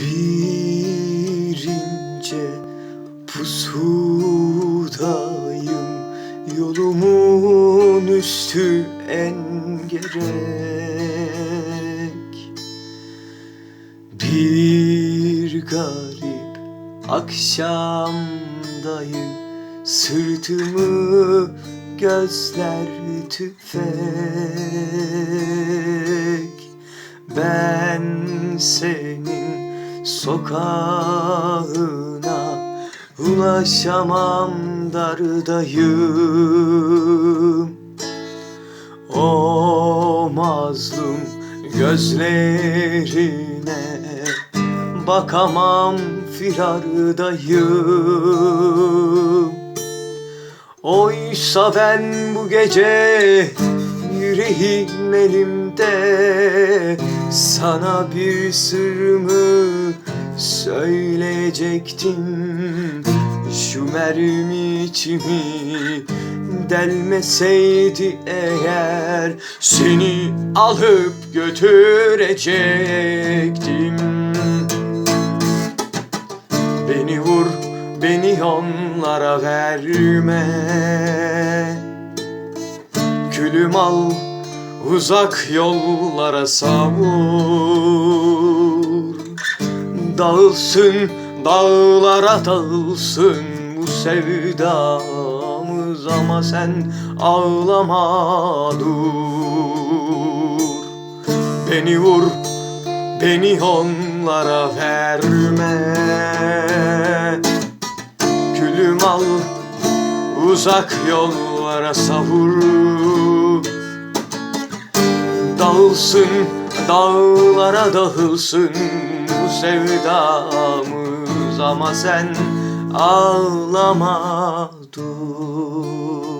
Bir ince pusudayım Yolumun üstü en gerek. Bir garip akşamdayım Sırtımı gözler tüfek. Ben senin sokağına Ulaşamam dardayım. O mazlum gözlerine Bakamam firardayım. Oysa ben bu gece yüreğim elimde Sana bir sırrımı söyleyecektim Şu mermi içimi delmeseydi eğer Seni alıp götürecektim. Beni vur, beni onlara verme. Külüm al, uzak yollara savur Dağılsın, dağlara dağılsın bu sevdamız. Ama sen ağlama dur. Beni vur, Beni onlara verme. Külüm al uzak yollara savur. Dağılsın dağlara dağılsın sevdamız Ama sen ağlama dur